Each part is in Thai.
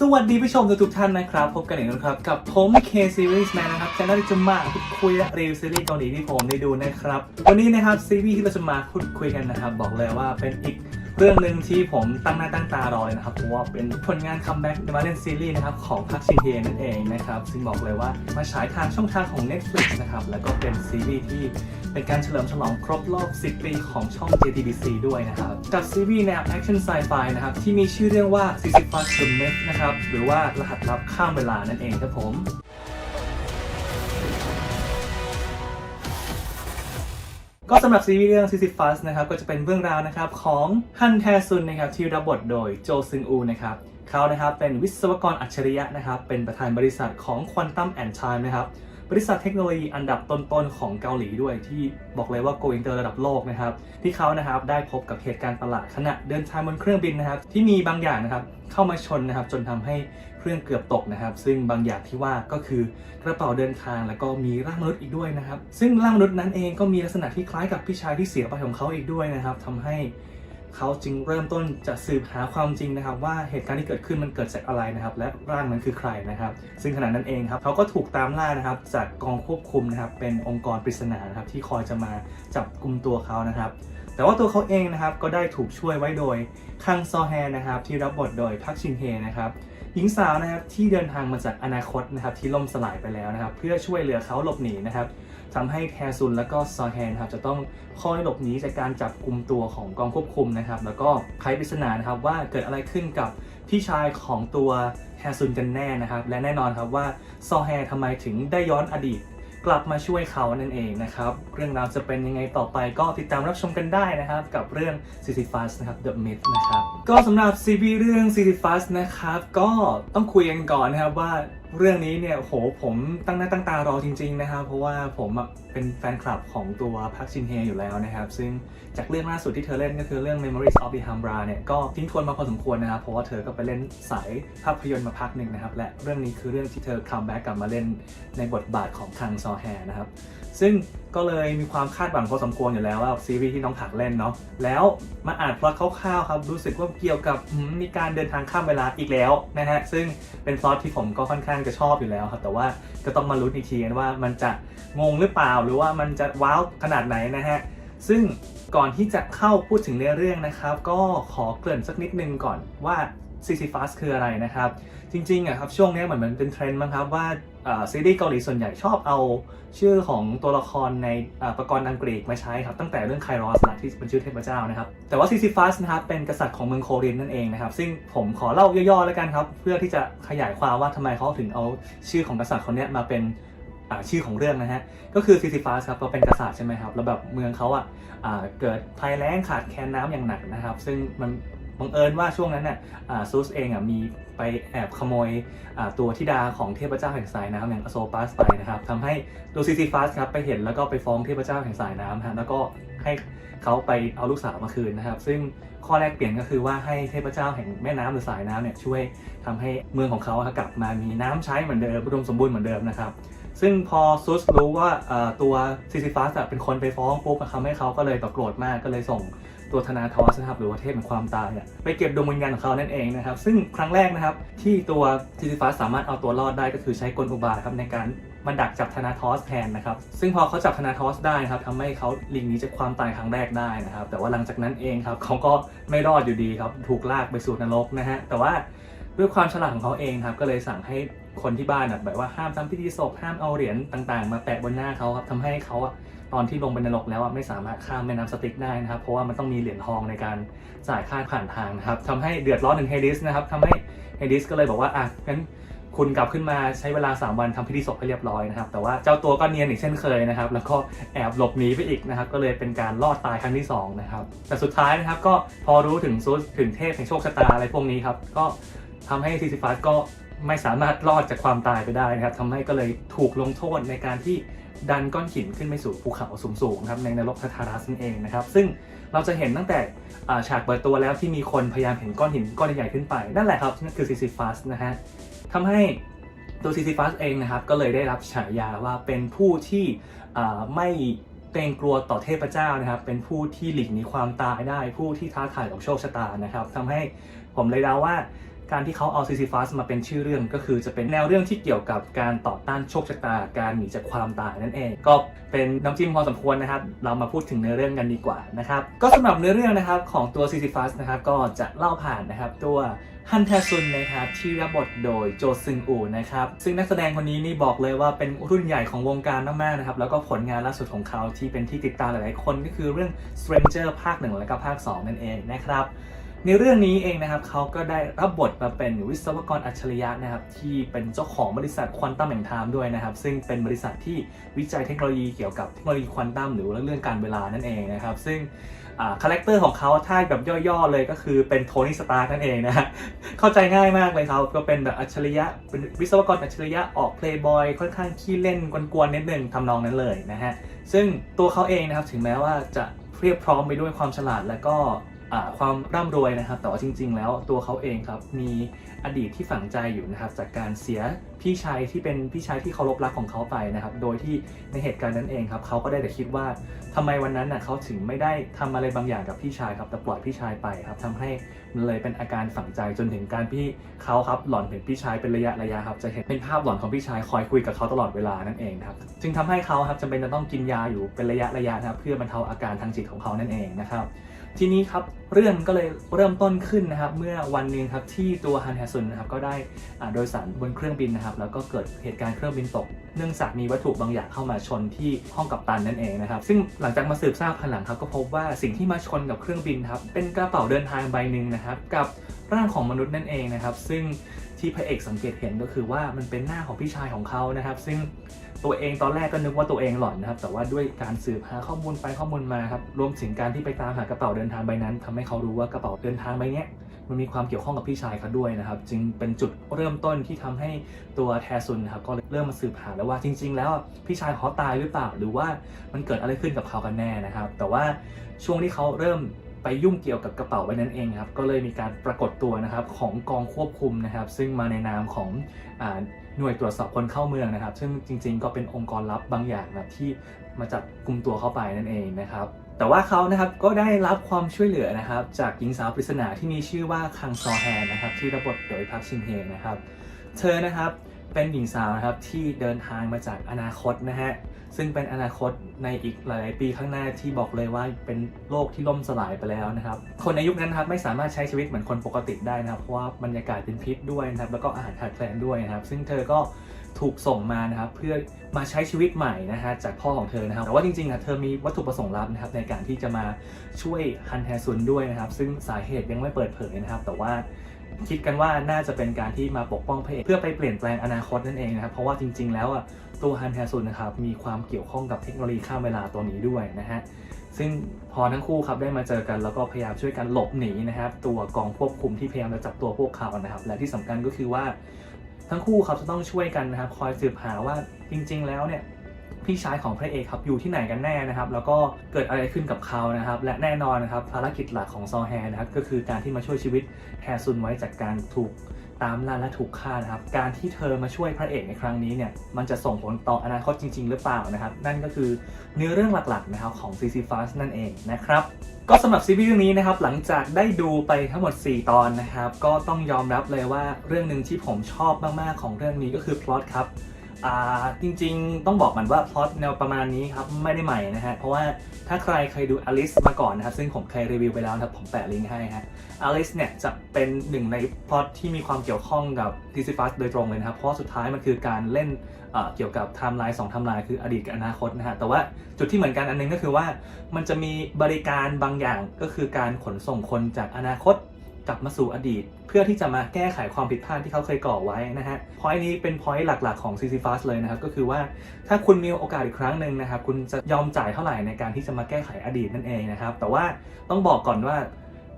สวัสดีผู้ชมทุกท่านนะครับ พบกันอีกแล้วครับ กับผม K Series Man นะครับชาแนลที่จะมาพูดคุยรีวิวซีรีส์เกาหลีที่ผมได้ดูนะครับ วันนี้นะครับซีรีส์ที่เราจะมาพูดคุยกันนะครับ บอกเลยว่าเป็นอีก เรื่องหนึ่งที่ผมตั้งหน้าตั้งตารอเลยนะครับเพราะว่าเป็นผลงานคัมแบ็กมาเล่นซีรีส์นะครับของพักชินเฮนั่นเองนะครับ ซึ่งบอกเลยว่ามาฉายทางช่องทางของ Netflix นะครับ แล้วก็เป็นซีรีส์ที่เป็นการเฉลิมฉลองครบรอบ 10 ปีของช่อง JTBC ด้วยนะครับ กับซีรีส์แนวแอคชั่นไซไฟนะครับ ที่มีชื่อเรื่องว่า Sisyphus The Myth นะครับ หรือว่ารหัสลับข้ามเวลานั่นเองครับผม ก็สำหรับซีรีส์เรื่อง Sisyphus นะครับก็จะเป็นเรื่องราวนะครับของฮันแทซุนนะครับที่รับบทโดยโจซึงอูนะครับเขานะครับเป็นวิศวกรอัจฉริยะนะครับเป็นประธานบริษัทของ Quantum and Time นะครับ บริษัทเทคโนโลยีอันดับต้นๆของเกาหลีด้วย ที่บอกเลยว่า go inter ระดับโลกนะครับที่เขานะครับได้พบกับเหตุการณ์ประหลาดขณะเดินทางบนเครื่องบินนะครับที่มีบางอย่างนะครับเข้ามาชนนะครับจนทำให้เครื่องเกือบตกนะครับ ซึ่งบางอย่างที่ว่าก็คือกระเป๋าเดินทางแล้วก็มีร่างมนุษย์อีกด้วยนะครับ ซึ่งร่างมนุษย์นั้นเองก็มีลักษณะที่คล้ายกับพี่ชายที่เสียไปของเขาอีกด้วยนะครับทำให้ เขาจึงเริ่มต้นจะสืบหาความจริงนะครับ ว่าเหตุการณ์ที่เกิดขึ้นมันเกิดจากอะไรนะครับ และร่างนั้นคือใครนะครับ ซึ่งขณะนั้นเองครับเขาก็ถูกตามล่านะครับ จากกองควบคุมนะครับ เป็นองค์กรปริศนานะครับที่คอยจะมาจับกลุ่มตัวเขานะครับ แต่ว่าตัวเขาเองนะครับก็ได้ถูกช่วยไว้โดยคังซอแฮนะครับ ที่รับบทโดยพักชินเฮนะครับหญิงสาวนะครับที่เดินทางมาจากอนาคตนะครับที่ล่มสลายไปแล้วนะครับ เพื่อช่วยเหลือเขาหลบหนีนะครับ ทำให้แทซุนและก็ซอแฮนครับจะต้องคอยหลบหนีจากการจับกลุ่มตัวของกองควบคุมนะครับ แล้วก็ไขปริศนานะครับว่าเกิดอะไรขึ้นกับพี่ชายของตัวแฮซุนกันแน่นะครับ และแน่นอนครับว่าซอแฮทำไมถึงได้ย้อนอดีต กลับมาช่วยเขานั่นเองนะครับ เรื่องราวจะเป็นยังไงต่อไปก็ติดตามรับชมกันได้นะครับ กับเรื่อง Sisyphus นะครับ The Myth นะครับ ก็สำหรับซีรีส์เรื่อง Sisyphus นะครับ ก็ต้องคุยกันก่อนนะครับว่าเรื่องนี้เนี่ยโหผมตั้งหน้าตั้งตารอจริง ๆ นะครับ เพราะว่าผมเป็นแฟนคลับของตัวพักชินเฮอยู่แล้วนะครับ ซึ่งจากเรื่องล่าสุดที่เธอเล่นก็คือเรื่อง Memories of the Hambra เนี่ยก็ทิ้งทวนมาพอสมควรนะครับ เพราะว่าเธอก็ไปเล่นสายภาพยนตร์มาพักหนึ่งนะครับ และเรื่องนี้คือเรื่องที่เธอคัมแบ็กกลับมาเล่นในบทบาทของคังซอแฮนะครับ ซึ่งก็เลยมีความคาดหวังพอสมควรอยู่แล้วว่าซีรีส์ที่น้องผักเล่นเนาะแล้วมาอ่านพล็อตคร่าวๆครับรู้สึกว่าเกี่ยวกับมีการเดินทางข้ามเวลาอีกแล้วนะฮะซึ่งเป็นพล็อตที่ผมก็ค่อนข้างจะชอบอยู่แล้วครับแต่ว่าก็ต้องมาลุ้นอีกทีกันว่ามันจะงงหรือเปล่าหรือว่ามันจะว้าวขนาดไหนนะฮะซึ่งก่อนที่จะเข้าพูดถึงเนื้อเรื่องนะครับ ก็ขอเกริ่นสักนิดนึงก่อนว่าซีซีฟ s สคืออะไรนะครับ จริงๆอะครับช่วงนี้เหมือนมันเป็นเทรนด์มั้งครับว่า ซีรีส์เกาหลีส่วนใหญ่ชอบเอาชื่อของตัวละครในประกรณ์อังกฤษมาใช้ครับตั้งแต่เรื่องไครอสนะที่เป็นชื่อเทพเจ้านะครับแต่ว่าซิซิฟัสนะครับเป็นกษัตริย์ของเมืองโครินน์นั่นเองนะครับซึ่งผมขอเล่าย่อๆแล้วกันครับเพื่อที่จะขยายความว่าทำไมเขาถึงเอาชื่อของกษัตริย์คนนี้มาเป็นชื่อของเรื่องนะฮะ ก็คือซิซิฟัสครับเขาเป็นกษัตริย์ใช่ไหมครับ แล้วแบบเมืองเขาอะเกิดภัยแล้งขาดแคลนน้ำอย่างหนักนะครับ ซึ่งมัน บังเอิญว่าช่วงนั้นน่ะอ่าซูสเองอะมีไปแอบขโมยตัวธิดาของเทพเจ้าแห่งสายน้ำอย่างอโซปัสไปนะครับทำให้ตัวซิซิฟัสครับไปเห็นแล้วก็ไปฟ้องเทพเจ้าแห่งสายน้ำฮะแล้วก็ให้เขาไปเอาลูกสาวมาคืนนะครับ ซึ่งข้อแรกเปลี่ยนก็คือว่าให้เทพเจ้าแห่งแม่น้ำหรือสายน้ำเนี่ยช่วยทำให้เมืองของเขากลับมามีน้ำใช้เหมือนเดิมอุดมสมบูรณ์เหมือนเดิมนะครับ ซึ่งพอซูสรู้ว่าตัวซิซิฟัสเป็นคนไปฟ้องปุ๊บอะทำให้เขาก็เลยแบบโกรธมากก็เลยส่งตัวธนาทอสนะครับหรือว่าเทพแห่งความตายเนี่ยไปเก็บดวงวิญญาณของเขานั่นเองนะครับ ซึ่งครั้งแรกนะครับที่ตัวซิซิฟัสสามารถเอาตัวรอดได้ก็คือใช้กลอุบายครับในการมาดักจับธนาทอสแทนนะครับ ซึ่งพอเขาจับธนาทอสได้นะครับทำให้เขาลีกหนีจากความตายครั้งแรกได้นะครับ แต่ว่าหลังจากนั้นเองครับเขาก็ไม่รอดอยู่ดีครับ ถูกลากไปสู่นรกนะฮะ แต่ว่าด้วยความฉลาดของเขาเองครับ ก็เลยสั่งให้ คนที่บ้านอะแบบว่าห้ามทำพิธีศพห้ามเอาเหรียญต่างๆ มาแปะบนหน้าเขาครับทำให้เขาอะตอนที่ลงไปนรกแล้วอะไม่สามารถข้ามแม่น้ำสติกได้นะครับ เพราะว่ามันต้องมีเหรียญทองในการจ่ายค่าผ่านทางนะครับทำให้เดือดร้อนถึงเฮดิสนะครับทำให้เฮดิสก็เลยบอกว่าอะงั้นคุณกลับขึ้นมาใช้เวลา 3 วันทำพิธีศพให้เรียบร้อยนะครับ แต่ว่าเจ้าตัวก็เนียนอีกเช่นเคยนะครับ แล้วก็แอบหลบหนีไปอีกนะครับ ก็เลยเป็นการรอดตายครั้งที่สองนะครับ แต่สุดท้ายนะครับก็พอรู้ถึงซูสถึงเทพแห่งโชคชะตาอะไรพวกนี้ครับ ก็ทำให้ซีซิฟัสก็ ไม่สามารถรอดจากความตายไปได้นะครับทำให้ก็เลยถูกลงโทษในการที่ดันก้อนหินขึ้นไปสู่ภูเขาสูงๆครับในนรกทาทารัสนั่นเองนะครับ ซึ่งเราจะเห็นตั้งแต่ฉากเปิดตัวแล้วที่มีคนพยายามเห็นก้อนหินก้อนใหญ่ๆขึ้นไปนั่นแหละครับนั่นคือซิซิฟัสนะฮะทำให้ตัวซิซิฟัสเองนะครับก็เลยได้รับฉายาว่าเป็นผู้ที่ไม่เกรงกลัวต่อเทพเจ้านะครับ เป็นผู้ที่หลีกหนีความตายได้ผู้ที่ท้าทายกับโชคชะตานะครับทำให้ผมเลยเดาว่า การที่เขาเอาซีซีฟ s มาเป็นชื่อเรื่องก็คือจะเป็นแนวเรื่องที่เกี่ยวกับการต่อต้านโชคชะตา การหนีจากความตายนั่นเอง ก็เป็นน้ำจิ้มพอสมควรนะครับ เรามาพูดถึงเนื้อเรื่องกันดีกว่านะครับ ก็สำหรับเนื้อเรื่องนะครับของตัวซีซีฟ s นะครับก็จะเล่าผ่านนะครับตัวฮันแทซุนนะครับที่รับบทโดยโจซึงอูนะครับซึ่งนักแสดงคนนี้นี่บอกเลยว่าเป็นรุ่นใหญ่ของวงการมากๆนะครับแล้วก็ผลงานล่าสุดของเขาที่เป็นที่ติดตามหลายๆคนก็คือเรื่อง Stranger ภาค 1 และก็ภาค 2 นั่นเองนะครับ ในเรื่องนี้เองนะครับเขาก็ได้รับบทมาเป็นวิศวกรอัจฉริยะนะครับที่เป็นเจ้าของบริษัทควอนตัมแห่งไทม์ด้วยนะครับซึ่งเป็นบริษัทที่วิจัยเทคโนโลยีเกี่ยวกับเทคโนโลยีควอนตัมหรือว่าเรื่องการเวลานั่นเองนะครับซึ่งคาแรคเตอร์ของเขาถ้าแบบย่อๆเลยก็คือเป็นโทนี่สตาร์นั่นเองนะฮะเข้าใจง่ายมากเลยครับก็เป็นแบบอัจฉริยะเป็นวิศวกรอัจฉริยะออกเพลย์บอยค่อนข้างขี้เล่นกวนๆนิดนึงทำนองนั้นเลยนะฮะซึ่งตัวเขาเองนะครับถึงแม้ว่าจะเพียบพร้อมไปด้วยความฉลาดและก็ ความร่ำรวยนะครับ แต่ว่าจริง ๆ แล้วตัวเขาเองครับมีอดีตที่ฝังใจอยู่นะครับ จากการเสียพี่ชายที่เป็นพี่ชายที่เคารพรักของเขาไปนะครับ โดยที่ในเหตุการณ์นั้นเองครับเขาก็ได้แต่คิดว่าทำไมวันนั้นน่ะเขาถึงไม่ได้ทำอะไรบางอย่างกับพี่ชายครับแต่ปล่อยพี่ชายไปครับทำให้มันเลยเป็นอาการฝังใจจนถึงการที่เขาครับหลอนเห็นพี่ชายเป็นระยะระยะครับจะเห็นเป็นภาพหลอนของพี่ชายคอยคุยกับเขาตลอดเวลานั่นเองครับจึงทำให้เขาครับจำเป็นจะต้องกินยาอยู่เป็นระยะระยะนะครับเพื่อบรรเทาอาการทางจิตของเขานั่นเองนะครับ ทีนี้ครับเรื่องก็เลยเริ่มต้นขึ้นนะครับ เมื่อวันหนึ่งครับที่ตัวฮันแฮซุนนะครับก็ได้อ่าโดยสารบนเครื่องบินนะครับ แล้วก็เกิดเหตุการณ์เครื่องบินตก เนื่องจากมีวัตถุบางอย่างเข้ามาชนที่ห้องกัปตันนั่นเองนะครับ ซึ่งหลังจากมาสืบทราบภายหลังครับก็พบว่าสิ่งที่มาชนกับเครื่องบินครับเป็นกระเป๋าเดินทางใบหนึ่งนะครับ กับร่างของมนุษย์นั่นเองนะครับ ซึ่ง ที่พระเอกสังเกตเห็นก็คือว่ามันเป็นหน้าของพี่ชายของเขานะครับ ซึ่งตัวเองตอนแรกก็นึกว่าตัวเองหลอนนะครับ แต่ว่าด้วยการสืบหาข้อมูลไปข้อมูลมาครับรวมถึงการที่ไปตามหากระเป๋าเดินทางใบนั้นทำให้เขารู้ว่ากระเป๋าเดินทางใบนี้มันมีความเกี่ยวข้องกับพี่ชายเขาด้วยนะครับ จึงเป็นจุดเริ่มต้นที่ทำให้ตัวแทซุนนะครับก็เริ่มมาสืบหาแล้วว่าจริง ๆ แล้วพี่ชายเขาตายหรือเปล่า หรือว่ามันเกิดอะไรขึ้นกับเขากันแน่นะครับ แต่ว่าช่วงที่เขาเริ่ม ไปยุ่งเกี่ยวกับกระเป๋าใบนั้นเองครับก็เลยมีการปรากฏตัวนะครับของกองควบคุมนะครับ ซึ่งมาในนามของอหน่วยตรวจสอบคนเข้าเมืองนะครับ ซึ่งจริง ๆ ก็เป็นองค์กรลับบางอย่างนะครับที่มาจับกลุ่มตัวเข้าไปนั่นเองนะครับแต่ว่าเขานะครับก็ได้รับความช่วยเหลือนะครับ จากหญิงสาวปริศนาที่มีชื่อว่าคังซอแฮนนะครับที่รับบทโดยพักชินเฮนะครับ เธอนะครับ เป็นหญิงสาวนะครับที่เดินทางมาจากอนาคตนะฮะซึ่งเป็นอนาคตในอีกหลาย ๆ ปีข้างหน้าที่บอกเลยว่าเป็นโลกที่ล่มสลายไปแล้วนะครับ คนในยุคนั้นครับไม่สามารถใช้ชีวิตเหมือนคนปกติได้นะครับเพราะว่าบรรยากาศเป็นพิษด้วยนะครับแล้วก็อาหารขาดแคลนด้วยนะครับ ซึ่งเธอก็ ถูกส่งมานะครับเพื่อมาใช้ชีวิตใหม่นะฮะจากพ่อของเธอนะครับแต่ว่าจริงๆนะเธอมีวัตถุประสงค์ลับนะครับในการที่จะมาช่วยฮันแฮซุนด้วยนะครับ ซึ่งสาเหตุยังไม่เปิดเผยนะครับ แต่ว่าคิดกันว่าน่าจะเป็นการที่มาปกป้องพระเอกเพื่อไปเปลี่ยนแปลงอนาคตนั่นเองนะครับ เพราะว่าจริง ๆ แล้วอะตัวฮันแฮซุนนะครับมีความเกี่ยวข้องกับเทคโนโลยีข้ามเวลาตัวนี้ด้วยนะฮะซึ่งพอทั้งคู่ครับได้มาเจอกันแล้วก็พยายามช่วยกันหลบหนีนะครับ ตัวกองควบคุมที่พยายามจะจับตัวพวกเขานะครับ และที่สำคัญก็คือว่า ทั้งคู่ครับจะต้องช่วยกันนะครับ คอยสืบหาว่าจริง ๆ แล้วเนี่ย พี่ชายของพระเอกครับอยู่ที่ไหนกันแน่นะครับ แล้วก็เกิดอะไรขึ้นกับเขานะครับ และแน่นอนนะครับภารกิจหลักของซอแฮนะครับก็คือการที่มาช่วยชีวิตแฮซุนไว้จากการถูกตามล่าและถูกฆ่านะครับ การที่เธอมาช่วยพระเอกในครั้งนี้เนี่ย มันจะส่งผลต่ออนาคตจริง ๆ หรือเปล่านะครับ นั่นก็คือเนื้อเรื่องหลักๆนะครับของ CC Fast นั่นเองนะครับ ก็สำหรับซีรีส์เรื่องนี้นะครับ หลังจากได้ดูไปทั้งหมด 4 ตอนนะครับ ก็ต้องยอมรับเลยว่าเรื่องหนึ่งที่ผมชอบมากๆของเรื่องนี้ก็คือพล็อตครับ อ่าจริงๆ ต้องบอกมันว่าพล็อตแนวประมาณนี้ครับไม่ได้ใหม่นะฮะเพราะว่าถ้าใครเคยดูอลิสมาก่อนนะครับซึ่งผมเคยรีวิวไปแล้วนะครับผมแปะลิงก์ให้ฮะอลิสเนี่ยจะเป็นหนึ่งในพล็อตที่มีความเกี่ยวข้องกับดิซิฟัสโดยตรงเลยนะครับเพราะสุดท้ายมันคือการเล่นเกี่ยวกับไทม์ไลน์สองไทม์ไลน์คืออดีตกับอนาคตนะฮะแต่ว่าจุดที่เหมือนกันอันหนึงก็คือว่า มันจะมีบริการบางอย่างก็คือการขนส่งคนจากอนาคต กลับมาสู่อดีต เพื่อที่จะมาแก้ไขความผิดพลาดที่เขาเคยก่อไว้นะฮะพอยนี้เป็นพอยต์หลักๆของ CC Fast เลยนะครับ ก็คือว่าถ้าคุณมีโอกาสอีกครั้งหนึ่งนะครับ คุณจะยอมจ่ายเท่าไหร่ในการที่จะมาแก้ไขอดีตนั่นเองนะครับ แต่ว่าต้องบอกก่อนว่า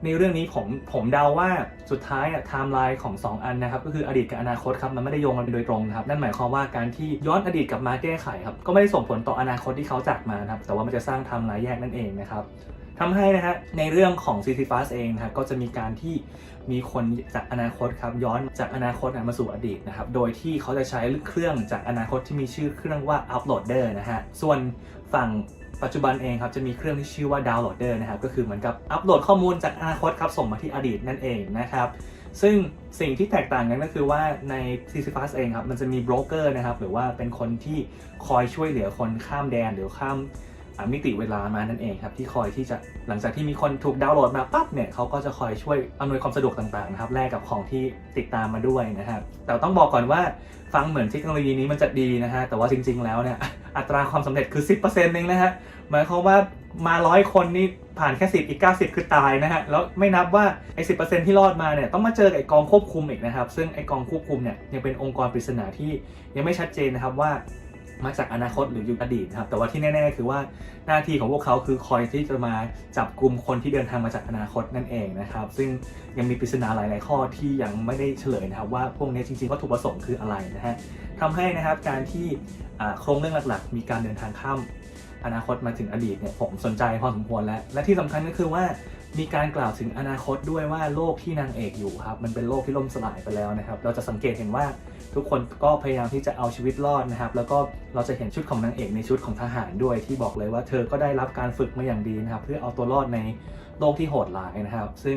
ในเรื่องนี้ผมผมเดาว่าสุดท้ายอะไทม์ไลน์ของ 2 อันนะครับ ก็คืออดีตกับอนาคตครับมันไม่ได้โยงกันโดยตรงนะครับ นั่นหมายความว่าการที่ย้อนอดีตกลับมาแก้ไขครับก็ไม่ได้ส่งผลต่ออนาคตที่เขาจากมานะครับแต่ว่ามันจะสร้างไทม์ไลน์แยกนั่นเองนะครับ ทำให้นะฮะในเรื่องของ c c f a s เองนะครับก็จะมีการที่มีคนจากอนาคตครับย้อนจากอนาคตมาสู่อดีตนะครับโดยที่เขาจะใช้เครื่องจากอนาคตที่มีชื่อเครื่องว่า uploader นะฮะส่วนฝั่งปัจจุบันเองครับจะมีเครื่องที่ชื่อว่า downloader นะครับก็คือเหมือนกับอัปโหลดข้อมูลจากอนาคตครับส่งมาที่อดีตนั่นเองนะครับซึ่งสิ่งที่แตกต่างกันก็คือว่าใน c c f a s เองครับมันจะมีโบรกเกอร์นะครับหรือว่าเป็นคนที่คอยช่วยเหลือคนข้ามแดนหรือข้าม มิติเวลามานั่นเองครับที่คอยที่จะหลังจากที่มีคนถูกดาวน์โหลดมาปั๊บเนี่ยเขาก็จะคอยช่วยอำนวยความสะดวกต่างๆนะครับแลกกับของที่ติดตามมาด้วยนะครับแต่ต้องบอกก่อนว่าฟังเหมือนเทคโนโลยีนี้มันจะดีนะฮะแต่ว่าจริง ๆ แล้วเนี่ยอัตราความสำเร็จคือ 10%เองนะฮะหมายความว่ามาร้อยคนนี่ผ่านแค่สิบอีก 90 คือตายนะฮะ แล้วไม่นับว่าไอ้สิที่รอดมาเนี่ยต้องมาเจอกับไอ้กองควบคุมอีกนะครับ ซึ่งไอ้กองควบคุมเนี่ยยังเป็นองค์กรปริศนาที่ยังไม่ชัดเจนนะครับว่า มาจากอนาคตหรือยุคอดีตนะครับแต่ว่าที่แน่ ๆ คือว่าหน้าที่ของพวกเขาคือคอยที่จะมาจับกลุ่มคนที่เดินทางมาจากอนาคตนั่นเองนะครับ ซึ่งยังมีปริศนาหลาย ๆ ข้อที่ยังไม่ได้เฉลยนะครับว่าพวกนี้จริง ๆ วัตถุประสงค์คืออะไรนะฮะทำให้นะครับการที่โครงเรื่องหลัก ๆ มีการเดินทางข้ามอนาคตมาถึงอดีตเนี่ยผมสนใจพอสมควรแล้ว และที่สำคัญก็คือว่า มีการกล่าวถึงอนาคตด้วยว่าโลกที่นางเอกอยู่ครับ มันเป็นโลกที่ล่มสลายไปแล้วนะครับ เราจะสังเกตเห็นว่าทุกคนก็พยายามที่จะเอาชีวิตรอดนะครับ แล้วก็เราจะเห็นชุดของนางเอกในชุดของทหารด้วยที่บอกเลยว่าเธอก็ได้รับการฝึกมาอย่างดีนะครับ เพื่อเอาตัวรอดในโลกที่โหดร้ายนะครับ ซึ่ง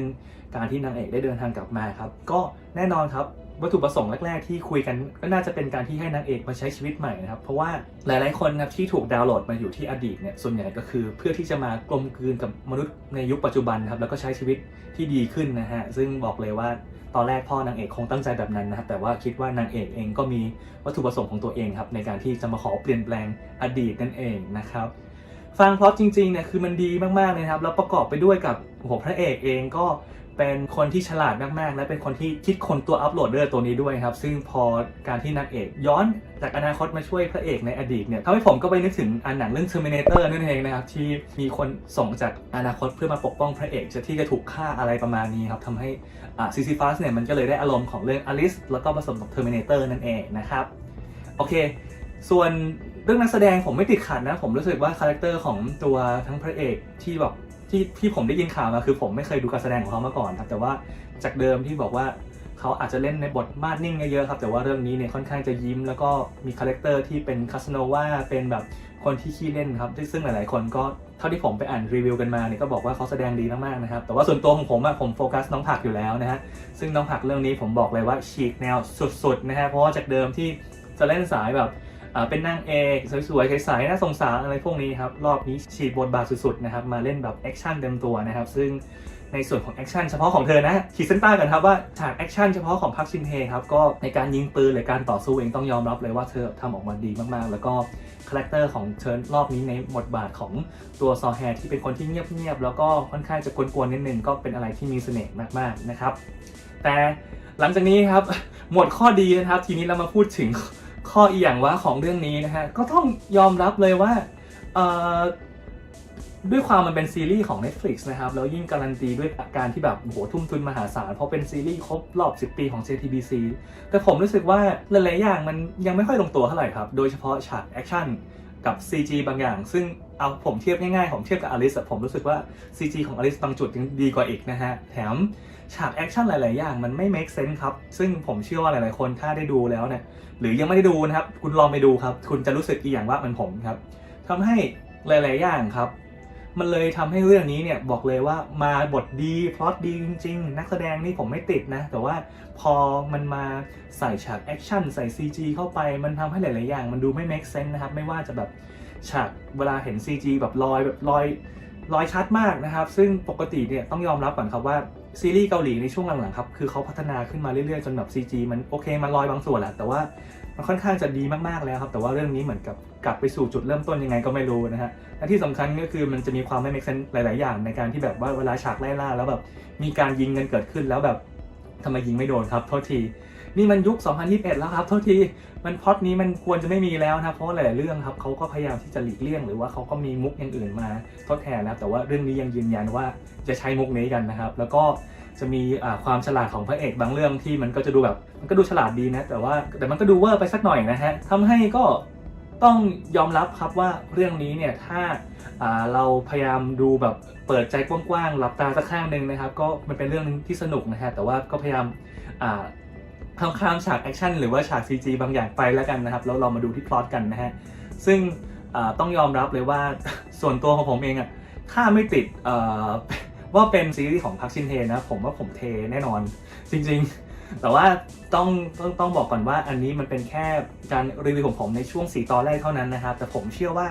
การที่นางเอกได้เดินทางกลับมาครับ ก็แน่นอนครับ วัตถุประสงค์แรก ๆ ที่คุยกันก็น่าจะเป็นการที่ให้นางเอกมาใช้ชีวิตใหม่นะครับ เพราะว่าหลายๆคนครับที่ถูกดาวน์โหลดมาอยู่ที่อดีตเนี่ยส่วนใหญ่ก็คือเพื่อที่จะมากลมกลืนกับมนุษย์ในยุคปัจจุบันครับแล้วก็ใช้ชีวิตที่ดีขึ้นนะฮะซึ่งบอกเลยว่าตอนแรกพ่อนางเอกคงตั้งใจแบบนั้นนะครับแต่ว่าคิดว่านางเอกเองก็มีวัตถุประสงค์ของตัวเองครับในการที่จะมาขอเปลี่ยนแปลงอดีตนั่นเองนะครับฟังเพราะจริงๆเนี่ยคือมันดีมากๆเลยครับแล้วประกอบไปด้วยกับโอ้โหพระเอกเองก็ เป็นคนที่ฉลาดมากๆ และเป็นคนที่คิดคนตัวอัปโหลดเดอร์ตัวนี้ด้วยครับ ซึ่งพอการที่นางเอกย้อนจากอนาคตมาช่วยพระเอกในอดีตเนี่ยทำให้ผมก็ไปนึกถึงอันหนังเรื่อง Terminator นั่นเองนะครับ ที่มีคนส่งจากอนาคตเพื่อมาปกป้องพระเอกจะที่จะถูกฆ่าอะไรประมาณนี้ครับทำให้ซีซีฟาสเนี่ยมันก็เลยได้อารมณ์ของเรื่องอลิสแล้วก็ผสมกับ Terminator นั่นเองนะครับโอเค ส่วนเรื่องนักแสดงผมไม่ติดขัดนะ ผมรู้สึกว่าคาแรคเตอร์ของตัวทั้งพระเอกที่แบบ ที่ที่ผมได้ยินข่าวมาคือผมไม่เคยดูการแสดงของเขามาก่อนครับแต่ว่าจากเดิมที่บอกว่าเขาอาจจะเล่นในบทมาดนิ่งเยอะๆครับแต่ว่าเรื่องนี้เนี่ยค่อนข้างจะยิ้ม แล้วก็มีคาแรคเตอร์ที่เป็นคาสโนวาเป็นแบบคนที่ขี้เล่นครับซึ่งหลายๆคนก็เท่าที่ผมไปอ่านรีวิวกันมาเนี่ยก็บอกว่าเขาแสดงดีมากๆนะครับแต่ว่าส่วนตัวของผมอะผมโฟกัสน้องผักอยู่แล้วนะฮะซึ่งน้องผักเรื่องนี้ผมบอกเลยว่าฉีกแนวสุดๆนะฮะเพราะว่าจากเดิมที่จะเล่นสายแบบ เป็นนางเอกสวยๆใสๆน่าสงสารอะไรพวกนี้ครับ รอบนี้ฉีกบทบาทสุดๆนะครับ มาเล่นแบบแอคชั่นเต็มตัวนะครับ ซึ่งในส่วนของแอคชั่นเฉพาะของเธอนะ ขีดเส้นใต้กันครับว่าฉากแอคชั่นเฉพาะของพักชินเฮครับ ก็ในการยิงปืนหรือการต่อสู้เองต้องยอมรับเลยว่าเธอทำออกมาดีมากๆ แล้วก็คาแรคเตอร์ของเธอรอบนี้ในบทบาทของตัวซอแฮที่เป็นคนที่เงียบๆแล้วก็ค่อนข้างจะกวนๆนิดนึงก็เป็นอะไรที่มีเสน่ห์มากๆนะครับ แต่หลังจากนี้ครับหมดข้อดีนะครับ ทีนี้เรามาพูดถึง ข้ออีอย่างว่าของเรื่องนี้นะฮะก็ต้องยอมรับเลยว่าด้วยความมันเป็นซีรีส์ของ Netflix นะครับแล้วยิ่งการันตีด้วยการที่แบบโอ้โหทุ่มทุนมหาศาลเพราะเป็นซีรีส์ครบรอบ 10 ปีของ JTBC แต่ผมรู้สึกว่าหลายๆอย่างมันยังไม่ค่อยลงตัวเท่าไหร่ครับ โดยเฉพาะฉากแอคชั่น กับ CG บางอย่าง ซึ่งเอาผมเทียบง่ายๆผมเทียบกับอลิสผมรู้สึกว่า CG ของอลิสบางจุดยังดีกว่าอีกนะฮะ แถมฉากแอคชั่นหลาย ๆ อย่างมันไม่ make sense ครับ ซึ่งผมเชื่อว่าหลาย ๆ คนถ้าได้ดูแล้วเนี่ยหรือยังไม่ได้ดูนะครับ คุณลองไปดูครับ คุณจะรู้สึกอีกอย่างว่ามันผมครับทำให้หลาย ๆ อย่างครับ มันเลยทำให้เรื่องนี้เนี่ยบอกเลยว่ามาบทดีพล็อตดีจริง ๆ นักแสดงนี่ผมไม่ติดนะ แต่ว่าพอมันมาใส่ฉากแอคชั่นใส่ CG เข้าไปมันทำให้หลาย ๆ อย่าง มันดูไม่ make sense นะครับ ไม่ว่าจะแบบฉากเวลาเห็น CG แบบลอยแบบลอยลอยชัดมากนะครับ ซึ่งปกติเนี่ยต้องยอมรับก่อนครับว่า ซีรีส์เกาหลีในช่วงหลังๆครับ คือเขาพัฒนาขึ้นมาเรื่อยๆ จนแบบ CG มันโอเค มันลอยบางส่วนแหละ แต่ว่ามันค่อนข้างจะดีมากๆแล้วครับ แต่ว่าเรื่องนี้เหมือนกับกลับไปสู่จุดเริ่มต้นยังไงก็ไม่รู้นะฮะ และที่สำคัญก็คือมันจะมีความไม่เมกซ์เซนหลาย ๆ อย่างในการที่แบบว่าเวลาฉากไล่ล่าแล้วแบบมีการยิงกันเกิดขึ้นแล้วแบบทำไมยิงไม่โดนครับโทษที นี่มันยุค 2021 แล้วครับโทษทีมันพอดนี้มันควรจะไม่มีแล้วนะเพราะหลายเรื่องครับเขาก็พยายามที่จะหลีกเลี่ยง หรือว่าเขาก็มีมุกอย่างอื่นมาทดแทนนะครับแต่ว่าเรื่องนี้ยังยืนยันว่าจะใช้มุกนี้กันนะครับ แล้วก็จะมีความฉลาดของพระเอกบางเรื่องที่มันก็จะดูแบบมันก็ดูฉลาดดีนะ แต่ว่าแต่มันก็ดูเวอร์ไปสักหน่อยนะฮะทำให้ก็ต้องยอมรับครับว่าเรื่องนี้เนี่ยถ้าเราพยายามดูแบบเปิดใจกว้างๆหลับตาสักข้างหนึ่งนะครับ ก็มันเป็นเรื่องที่สนุกนะฮะแต่ว่าก็พยายาม ข้ามข้ามฉากแอคชั่นหรือว่าฉาก CG บางอย่างไปแล้วกันนะครับ แล้วเรามาดูที่พล็อตกันนะฮะ ซึ่งต้องยอมรับเลยว่าส่วนตัวของผมเองอะถ้าไม่ติดว่าเป็นซีรีส์ของพักชินเทนะ ผมว่าผมเทแน่นอนจริงๆ แต่ว่าต้องต้องต้องบอกก่อนว่าอันนี้มันเป็นแค่การรีวิวของผมในช่วง 4 ตอนแรกเท่านั้นนะครับ แต่ผมเชื่อว่า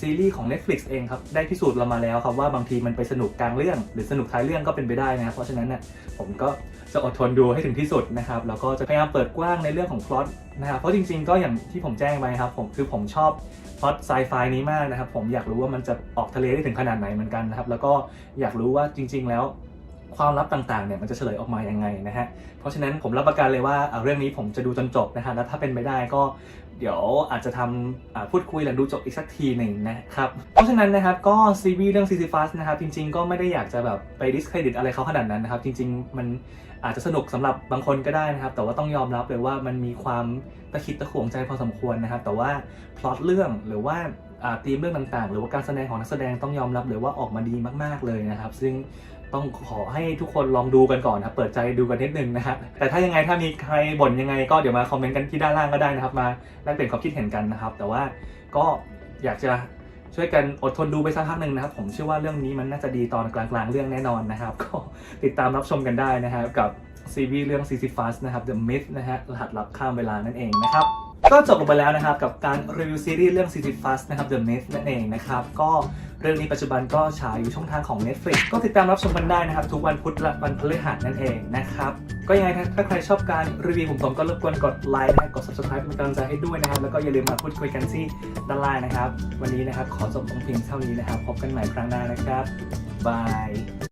ซีรีส์ของ Netflix เองครับ ได้พิสูจน์เรามาแล้วครับว่าบางทีมันไปสนุกกลางเรื่อง หรือสนุกท้ายเรื่องก็เป็นไปได้นะครับ เพราะฉะนั้นเนี่ยผมก็จะอดทนดูให้ถึงที่สุดนะครับ แล้วก็จะพยายามเปิดกว้างในเรื่องของพล็อตนะครับ เพราะจริงๆ ก็อย่างที่ผมแจ้งไปครับผมคือผมชอบพล็อตไซไฟนี้มากนะครับ ผมอยากรู้ว่ามันจะออกทะเลได้ถึงขนาดไหนเหมือนกันนะครับ แล้วก็อยากรู้ว่าจริง ๆ แล้ว ความลับต่างๆเนี่ยมันจะเฉลยออกมายังไงนะฮะ เพราะฉะนั้นผมรับประกันเลยว่าเรื่องนี้ผมจะดูจนจบนะฮะ แล้วถ้าเป็นไปได้ก็เดี๋ยวอาจจะทำพูดคุยหลังดูจบอีกสักทีหนึ่งนะครับ เพราะฉะนั้นนะครับก็ซีรีส์เรื่อง c ีซีฟัสนะครับจริงๆ ก็ไม่ได้อยากจะแบบไปดิสเครดิตอะไรเขาขนาดนั้นนะครับ จริง ๆ มันอาจจะสนุกสำหรับบางคนก็ได้นะครับ แต่ว่าต้องยอมรับเลยว่ามันมีความตะขิดตะขวงใจพอสมควรนะครับ แต่ว่าพล็อตเรื่องหรือว่าอ่าธีมเรื่องต่างๆ หรือว่าการแสดงของนักแสดงต้องยอมรับเลยว่าออกมาดีมากๆเลยนะครับ ซึ่ง ต้องขอให้ทุกคนลองดูกันก่อนนะเปิดใจดูกันนิดนึงนะครับแต่ถ้ายังไงถ้ามีใครบ่นยังไง ก็เดี๋ยวมาคอมเมนต์กันที่ด้านล่างก็ได้นะครับ มาแลกเปลี่ยนความคิดเห็นกันนะครับ แต่ว่าก็อยากจะช่วยกันอดทนดูไปสักพักหนึ่งนะครับ ผมเชื่อว่าเรื่องนี้มันน่าจะดีตอนกลางๆ เรื่องแน่นอนนะครับ ก็ติดตามรับชมกันได้นะครับกับซีรีส์เรื่อง c ีซีฟัสนะครับ The Myth นะฮะรหัสลับข้ามเวลานั่นเองนะครับ ก็จบลงไปแล้วนะครับกับการรีวิวซีรีส์เรื่อง c ีซีฟัสนะครับ The Myth นั่นเองนะครับ ก็เรื่องนี้ปัจจุบันก็ฉายอยู่ช่องทางของ Netflix ก็ติดตามรับชมกันได้นะครับ ทุกวันพุธและวันพฤหัสนั่นเองนะครับ ก็ยังไงถ้าใครชอบการรีวิวของผมก็รบกวนกดไลค์นะกด subscribe เป็นกำลังใจให้ด้วยนะครับ แล้วก็อย่าลืมมาพูดคุยกันที่ด้านล่างนะครับ วันนี้นะครับขอจบตรงเพียงเท่านี้นะครับ พบกันใหม่ครั้งหน้านะครับบาย